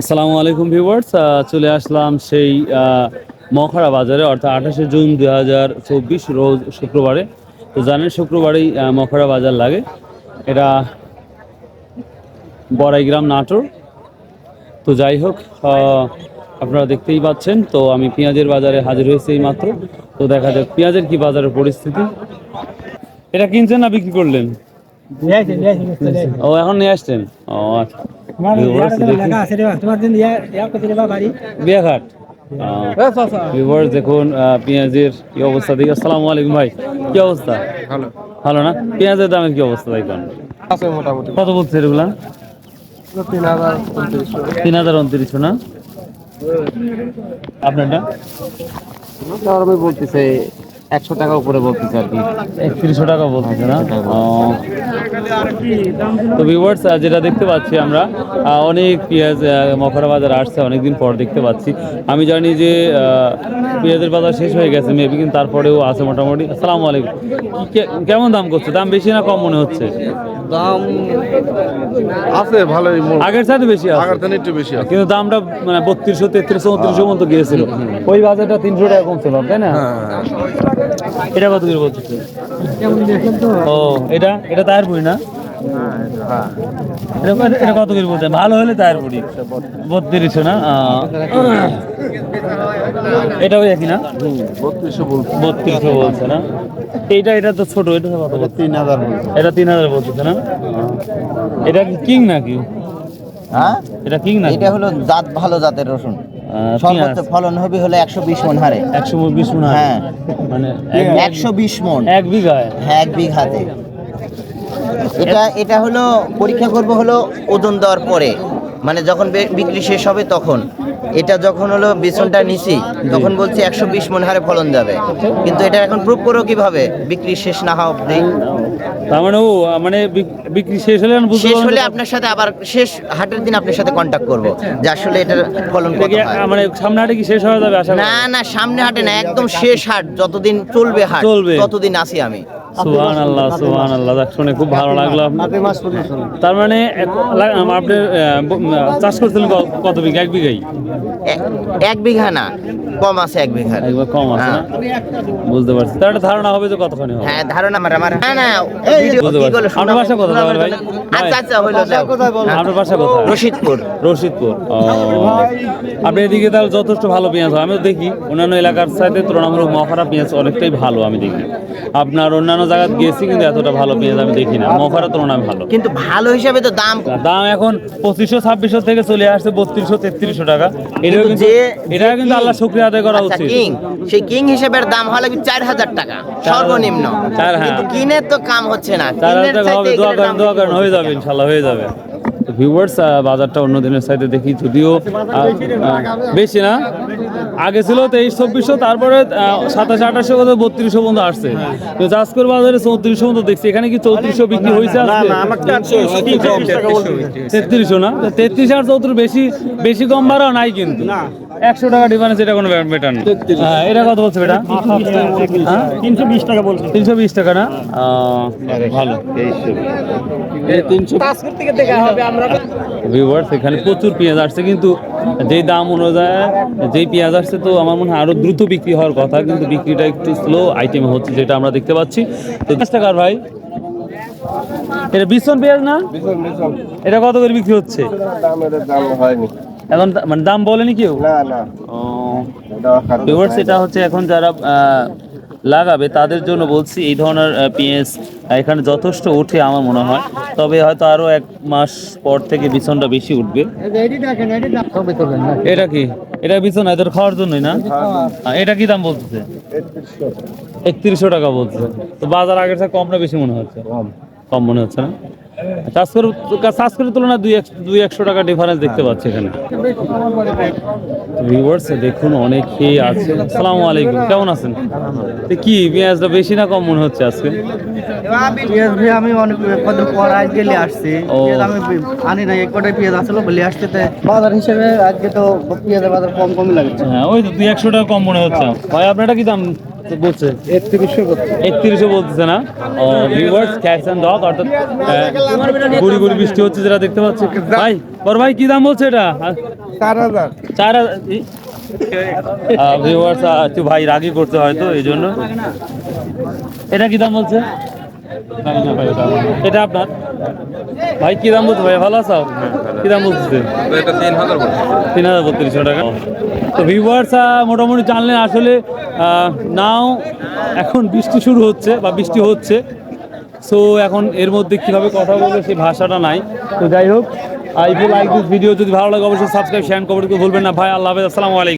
আসসালামু আলাইকুম ভিউয়ার্স চলে আসলাম সেই মখরা বাজারে অর্থাৎ আঠাশে জুন দুই হাজার চব্বিশ রোজ শুক্রবারে। তো জানেন শুক্রবারেই মখরা বাজার লাগে। এটা বড়াইগ্রাম নাটোর। তো যাই হোক আপনারা দেখতেই পাচ্ছেন তো আমি পেঁয়াজের বাজারে হাজির হয়েছি এই মাত্র। তো দেখা যাক পেঁয়াজের কি বাজারের পরিস্থিতি। এটা কিনছেন না বিক্রি করলেন? ও এখন নিয়ে আসছেন? ও আচ্ছা। বিয়াঘাট। ভিউয়ার্স দেখুন পেঁয়াজের কি অবস্থা? দেখি আসসালামু আলাইকুম ভাই। কি অবস্থা? ভালো। ভালো না? পেঁয়াজের দামের কি অবস্থা দেখুন আছে মোটামুটি। কত বলছে এগুলা? তিন হাজার উনত্রিশশো। না? আপনারটা? আমি বলতেছে। একশো টাকা উপরে বলতেছে আর কি। একত্রিশশো টাকা বলতেছে না। তো ভিউয়ার্স যেটা দেখতে পাচ্ছি আমরা অনেক পেঁয়াজ মকরা বাজার আসছে অনেকদিন পর দেখতে পাচ্ছি। আমি জানি যে পেঁয়াজের বাজার শেষ হয়ে গেছে মেবি কিন্তু তারপরেও আছে মোটামুটি। আসসালামু আলাইকুম। কে- কেমন দাম করছে? দাম বেশি না কম মনে হচ্ছে? দাম আছে ভালোই আগের সাথে বেশি আছে? আগের থেকে একটু বেশি কিন্তু দামটা মানে বত্রিশশো তেত্রিশশো উনত্রিশশো মতো গিয়েছিল। ওই বাজারটা তিনশো টাকা কমছে ভাব তাই না? এটা কত করে বলছিস ও এটা? এটা তায়ের পুরি না? এটা কত- এটা করে বলছে? ভালো হলে তায়ের পুরি। বত্রিশশো না? এটা ওই একই না? বত্রিশশো বলছে। না? এইটা এটা তো ছোট এটা কত বলছে? তিন হাজার বলছে। এটা তিন হাজার বলছে না? এটা কি কিং নাকি? হ্যাঁ? এটা কিং না এটা হলো জাত ভালো জাতের রসুন। সর্বোচ্চ ফলন হবে হলো একশো বিশ মন হারে। একশো বিশ মন হ্যাঁ। মানে একশো বিশ মন। এক বিঘায় হ্যাঁ এক বিঘাতে। এটা এটা হলো পরীক্ষা করব হলো ওজন দেওয়ার পরে। মানে যখন বিক্রি শেষ হবে তখন। এটা যখন হলো বিছনটা নিছি তখন বলছি একশো বিশ মন হারে ফলন যাবে। কিন্তু এটা এখন প্রুভ করো কীভাবে? বিক্রি শেষ না হওয়া তার মানে ও মানে বিক্রি শেষ হলে শেষ হলে আপনার সাথে আবার শেষ হাটের দিন আপনার সাথে কন্ট্যাক্ট করব যে আসলে এটার ফলন কত মানে সামনে হাটে কি শেষ হয়ে যাবে আশা না না সামনে হাটে না একদম শেষ হাট যতদিন চলবে হাট চলবে। ততদিন আসি আমি। সুহান আল্লাহ সুহান আল্লাহ দেখ শুনে খুব ভালো লাগল। তার মানে আপনি চাষ করছিলেন কত বিঘা? এক বিঘাই? এক বিঘা না কম আছে এক বিঘা। একবার কম আছে বুঝতে পারছি। তার একটা ধারণা হবে যে কতখানি হবে। হ্যাঁ ধারণা আমার আমার। হ্যাঁ না ভিডিও বুঝতে পারছি। আপনার বাসা কোথায় তাহলে ভাই? আচ্ছা আচ্ছা হইল যাও। আপনার বাসা কোথায়? রশিদপুর। রশিদপুর। আপনি এদিকে তাহলে যথেষ্ট ভালো পেঁয়াজ হয়। আমিও দেখি। অন্যান্য এলাকার সাথে তুলনামূলক মহারা পেঁয়াজ অনেকটাই ভালো আমি দেখি। আপনার অন্যান্য জায়গায় গেছি কিন্তু এতটা ভালো পেঁয়াজ আমি দেখি না। মহারা তুলনায় ভালো। কিন্তু ভালো হিসাবে তো দাম দাম এখন পঁচিশশো ছাব্বিশশো থেকে চলে আসছে বত্রিশশো তেত্রিশশো টাকা। এটাও কিন্তু এটা কিন্তু আল্লাহ শুক্রিয়া আদায় করা আচ্ছা উচিত। কিং। সেই কিং হিসেবের দাম হলো কি চার হাজার টাকা। সর্বনিম্ন। চার, হ্যাঁ। কিনের তো কাম হচ্ছে না। চার হাজার টাকা হবে দোয়া করেন দোয়া করেন হয়ে যাবে ইনশাল্লাহ হয়ে যাবে। ভিউয়ার্স বাজারটা অন্য দিনের সাইডে দেখি যদিও বেশি না? আগে ছিল তেইশ চব্বিশশো তারপরে সাতাশ আঠাশশো কত বত্রিশশো পর্যন্ত আসছে। তো জাজকর বাজারে চৌত্রিশশো পর্যন্ত দেখছি। এখানে কি চৌত্রিশশো বিক্রি হয়েছে তেত্রিশশো না? তেত্রিশ আর চৌত্রিশ বেশি বেশি কম বাড়াও নাই কিন্তু। একশো টাকা ডিফারেন্স এটা কোনো না। হ্যাঁ, এটা কত বলছে বেটা? হ্যাঁ? তিনশো বিশ টাকা বলছে। তিনশো বিশ টাকা না? ভালো। ভিউয়ার্স এখানে প্রচুর পেঁয়াজ আসছে কিন্তু যেই দাম অনুযায়ী যেই পেঁয়াজ আসছে তো আমার মনে হয় আরও দ্রুত বিক্রি হওয়ার কথা কিন্তু বিক্রিটা একটু স্লো আইটেম হচ্ছে যেটা আমরা দেখতে পাচ্ছি। তো দশ টাকার ভাই? এটা বিশন পেঁয়াজ না? এটা কত করে বিক্রি হচ্ছে? দাম হয়নি। এখন মানে দাম বলেনি কেউ? না না। ও। ভিউয়ার্স এটা হচ্ছে এখন যারা লাগাবে তাদের জন্য বলছি এই ধরনের পেঁয়াজ এখানে যথেষ্ট ওঠে আমার মনে হয়। তবে হয়তো আরও এক মাস পর থেকে বিছনটা বেশি উঠবে। এটা কি? এটা বিছন এদের খাওয়ার জন্যই না? এটা কি দাম বলতেছে? একত্রিশশো। টাকা বলছে তো বাজার আগের থেকে কম না বেশি মনে হচ্ছে? কম মনে হচ্ছে না? চাষ করে চাষ করে তুলনায় দুই একশো দুই একশো টাকা ডিফারেন্স দেখতে পাচ্ছি এখানে। ভিউয়ার্স দেখুন অনেকেই আছে। আসসালামু আলাইকুম কেমন আছেন? কি পেঁয়াজটা বেশি না কম মনে হচ্ছে আজকে? পেঁয়াজ ভাই আমি অনেক কদিন পর আজকে নিয়ে আসছি। আমি আনি না এক কটাই পেঁয়াজ আসলো বলে আসতে বাজার হিসেবে আজকে তো পেঁয়াজের বাজার কম কমই লাগছে। হ্যাঁ ওই তো দুই একশো টাকা কম মনে হচ্ছে। ভাই আপনারটা কি দাম? বলছে একত্রিশশো একত্রিশও বলতেছে না? ভিউয়ার্স ক্যাটস অ্যান্ড ডগ অর্থাৎ গুড়ি গুড়ি বৃষ্টি হচ্ছে যেটা দেখতে পাচ্ছি। ভাই বড় ভাই কি দাম বলছে এটা? চার হাজার। চার ভিউয়ার্স একটু ভাই রাগি করতে হয়তো এই জন্য। এটা কি দাম বলছে? ভাই এটা আপনার? ভাই কি দাম বলছে? ভাই ভালো আছো? কি দাম তিন হাজার বত্রিশশো টাকা। তো ভিউয়ার্স মোটামুটি জানলেন আসলে নাও এখন বৃষ্টি শুরু হচ্ছে বা বৃষ্টি হচ্ছে। সো এখন এর মধ্যে কীভাবে কথা বলবে সেই ভাষাটা নাই। তো যাই হোক আই লাইক দিস ভিডিও যদি ভালো লাগে অবশ্যই সাবস্ক্রাইব শেয়ার করবেন করতে ভুলবেন না। ভাই আল্লাহ হাফেজ আসসালামু আলাইকুম।